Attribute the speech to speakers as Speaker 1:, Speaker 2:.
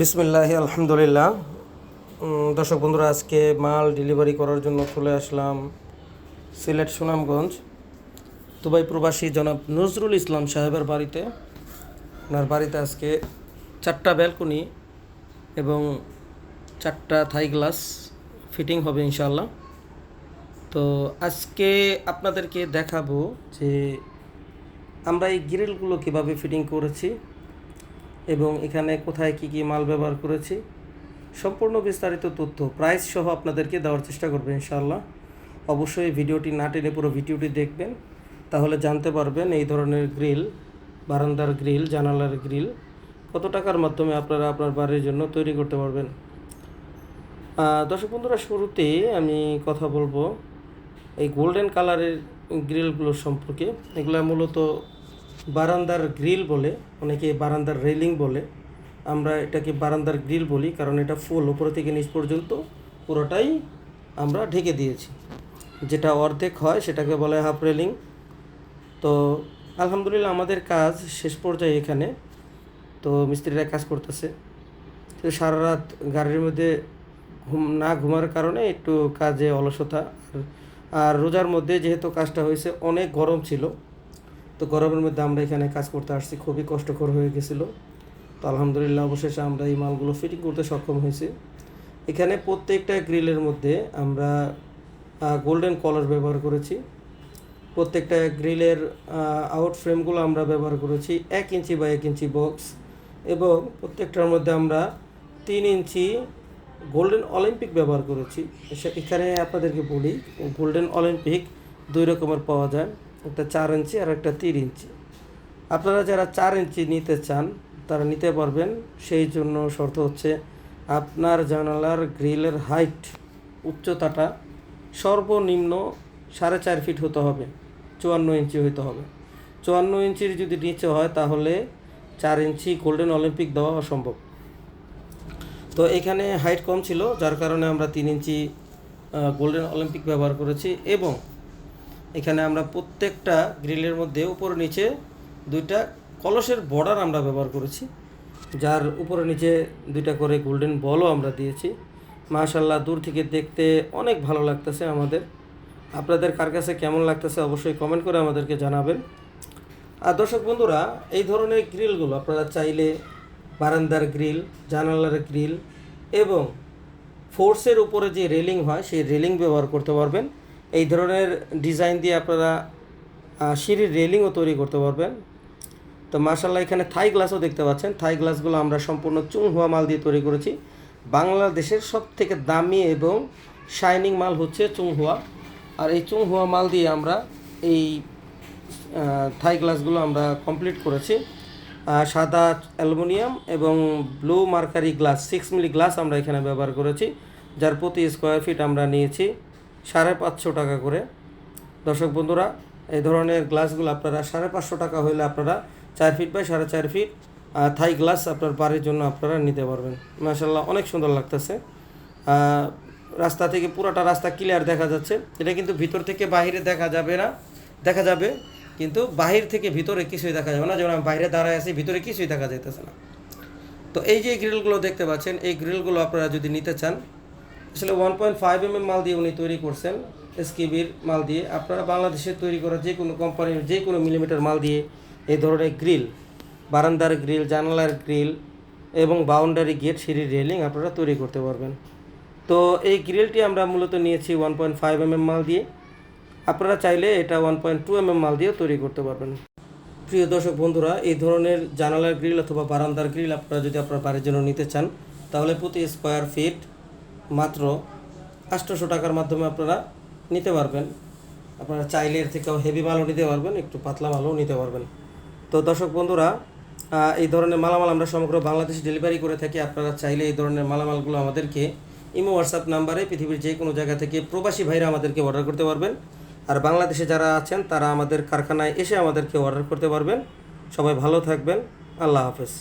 Speaker 1: বিসমিল্লাহ, আলহামদুলিল্লাহ। দর্শক বন্ধুরা, আজকে মাল ডেলিভারি করার জন্য চলে আসলাম সিলেট সুনামগঞ্জ। দুবাই প্রবাসী জনাব নজরুল ইসলাম সাহেবের বাড়িতে। ওনার বাড়িতে আজকে চারটা ব্যালকনি এবং চারটা থাই গ্লাস ফিটিং হবে ইনশাল্লাহ তো আজকে আপনাদেরকে দেখাবো যে আমরা এই গ্রিলগুলো কীভাবে ফিটিং করেছি। এবং এখানে কোথায় কি কি মাল ব্যবহার করেছি, সম্পূর্ণ বিস্তারিত তথ্য প্রাইস সহ আপনাদেরকে দেওয়ার চেষ্টা করবে ইনশাআল্লাহ। অবশ্যই ভিডিওটি না টেনে পুরো ভিডিওটি দেখবেন, তাহলে জানতে পারবেন এই ধরনের গ্রিল বারান্দার গ্রিল জানালার গ্রিল কত টাকার মাধ্যমে আপনারা আপনার বাড়ির জন্য তৈরি করতে পারবেন। দর্শক বন্ধুরা, শুরুতে আমি কথা বলব এই গোল্ডেন কালারের গ্রিলগুলো সম্পর্কে। এগুলো মূলত বারান্দার গ্রিল বলে, অনেকে বারান্দার রেলিং বলে। আমরা এটাকে বারান্দার গ্রিল বলি কারণ এটা ফুল, উপরে থেকে নিচ পর্যন্ত পুরোটাই আমরা ঢেকে দিয়েছি। যেটা অর্ধেক হয় সেটাকে বলে হাফ রেলিং। তো আলহামদুলিল্লাহ আমাদের কাজ শেষ পর্যায়ে এখানে। তো মিস্ত্রিরা কাজ করতেছে। তো সারা রাত গাড়ির মধ্যে ঘুম, না ঘুমার কারণে একটু কাজে অলসতা। আর- আর রোজার মধ্যে যেহেতু কাজটা হয়েছে, অনেক গরম ছিল। তো গরমের মধ্যে আমরা এখানে কাজ করতে আসছি, খুবই কষ্টকর হয়ে গেছিল। তো আলহামদুলিল্লাহ অবশেষে আমরা এই মালগুলো ফিটিং করতে সক্ষম হয়েছি। এখানে প্রত্যেকটা গ্রিলের মধ্যে আমরা গোল্ডেন কলার ব্যবহার করেছি। প্রত্যেকটা গ্রিলের আউট ফ্রেমগুলো আমরা ব্যবহার করেছি, এক ইঞ্চি বা এক ইঞ্চি বক্স এবং প্রত্যেকটার মধ্যে আমরা তিন ইঞ্চি গোল্ডেন অলিম্পিক ব্যবহার করেছি। এখানে আপনাদেরকে বলি গোল্ডেন অলিম্পিক দুই রকমের পাওয়া যায়। একটা চার ইঞ্চি আর একটা তিন ইঞ্চি। আপনারা যারা চার ইঞ্চি নিতে চান, তারা নিতে পারবেন। সেই জন্য শর্ত হচ্ছে আপনার জানালার গ্রিলের হাইট, উচ্চতাটা সর্বনিম্ন সাড়ে চার ফিট হতে হবে, চুয়ান্ন ইঞ্চি হতে হবে। চুয়ান্ন ইঞ্চির যদি নিচে হয়, তাহলে চার ইঞ্চি গোল্ডেন অলিম্পিক দেওয়া অসম্ভব। তো এখানে হাইট কম ছিল, যার কারণে আমরা তিন ইঞ্চি গোল্ডেন অলিম্পিক ব্যবহার করেছি এবং এখানে আমরা প্রত্যেকটা গ্রিলের মধ্যে উপর নিচে দুইটা কলসের বর্ডার আমরা ব্যবহার করেছি, যার উপরে নিচে দুইটা করে গোল্ডেন বলও আমরা দিয়েছি। মাশাল্লাহ দূর থেকে দেখতে অনেক ভালো লাগতেছে আমাদের। আপনাদের কার কাছে কেমন লাগতেছে অবশ্যই কমেন্ট করে আমাদেরকে জানাবেন। আর দর্শক বন্ধুরা, এই ধরনের গ্রিলগুলো আপনারা চাইলে বারান্দার গ্রিল, জানালার গ্রিল এবং ফোর্সের উপরে যে রেলিং হয়, সেই রেলিং ব্যবহার করতে পারবেন। এই ধরনের ডিজাইন দিয়ে আপনারা সিঁড়ির রেলিংও তৈরি করতে পারবেন। তো মার্শাল্লাহ এখানে থাই গ্লাসও দেখতে পাচ্ছেন। থাই গ্লাসগুলো আমরা সম্পূর্ণ চুন হওয়া মাল দিয়ে তৈরি করেছি। বাংলাদেশের সব থেকে দামি এবং শাইনিং মাল হচ্ছে চুংহুয়া আর এই চুংহুয়া মাল দিয়ে আমরা এই থাই গ্লাসগুলো আমরা কমপ্লিট করেছি। সাদা অ্যালুমিনিয়াম এবং blue mercury glass six milli glass আমরা এখানে ব্যবহার করেছি, যার প্রতি স্কোয়ার ফিট আমরা নিয়েছি। সাড়ে পাঁচশো টাকা করে। দর্শক বন্ধুরা, এই ধরনের গ্লাসগুলো আপনারা সাড়ে পাঁচশো টাকা হলে আপনারা চার ফিট বাই সাড়ে চার ফিট থাই গ্লাস আপনার বাড়ির জন্য আপনারা নিতে পারবেন। মাসাল্লাহ অনেক সুন্দর লাগতেছে। রাস্তা থেকে পুরোটা রাস্তা ক্লিয়ার দেখা যাচ্ছে। এটা কিন্তু ভিতর থেকে বাইরে দেখা যাবে না, দেখা যাবে, কিন্তু বাহির থেকে ভিতরে কিছুই দেখা যাবে না। যেমন আমি বাইরে দাঁড়ায় আছি, ভিতরে কিছুই দেখা যাইতেছে না। তো এই যে গ্রিলগুলো দেখতে পাচ্ছেন, এই গ্রিলগুলো আপনারা যদি নিতে চান আসলে one point five M M মাল দিয়ে উনি তৈরি করছেন এসকিবির মাল দিয়ে। আপনারা বাংলাদেশে তৈরি করা যে কোনো কোম্পানির যে কোনো মিলিমিটার মাল দিয়ে এই ধরনের গ্রিল বারান্দার গ্রিল জানালার গ্রিল এবং বাউন্ডারি গেট সিঁড়ির রেলিং আপনারা তৈরি করতে পারবেন। তো এই গ্রিলটি আমরা মূলত নিয়েছি one point five M M মাল দিয়ে। আপনারা চাইলে এটা ওয়ান পয়েন্ট টু এম মাল দিয়েও তৈরি করতে পারবেন। প্রিয় দর্শক বন্ধুরা, এই ধরনের জানালার গ্রিল অথবা বারান্দার গ্রিল আপনারা যদি আপনার বাড়ির জন্য নিতে চান, তাহলে প্রতি স্কোয়ার ফিট মাত্র আটশোশো টাকার মাধ্যমে আপনারা নিতে পারবেন। আপনারা চাইলে এর থেকেও হেভি মালও নিতে পারবেন, একটু পাতলা মালও নিতে পারবেন। তো দর্শক বন্ধুরা এই ধরনের মালামাল আমরা সমগ্র বাংলাদেশে ডেলিভারি করে থাকি। আপনারা চাইলে এই ধরনের মালামালগুলো আমাদেরকে ইমো হোয়াটসঅ্যাপ নাম্বারে পৃথিবীর যে কোনো জায়গা থেকে প্রবাসী ভাইরা আমাদেরকে অর্ডার করতে পারবেন। আর বাংলাদেশে যারা আছেন, তারা আমাদের কারখানায় এসে আমাদেরকে অর্ডার করতে পারবেন। সবাই ভালো থাকবেন। আল্লাহ হাফেজ।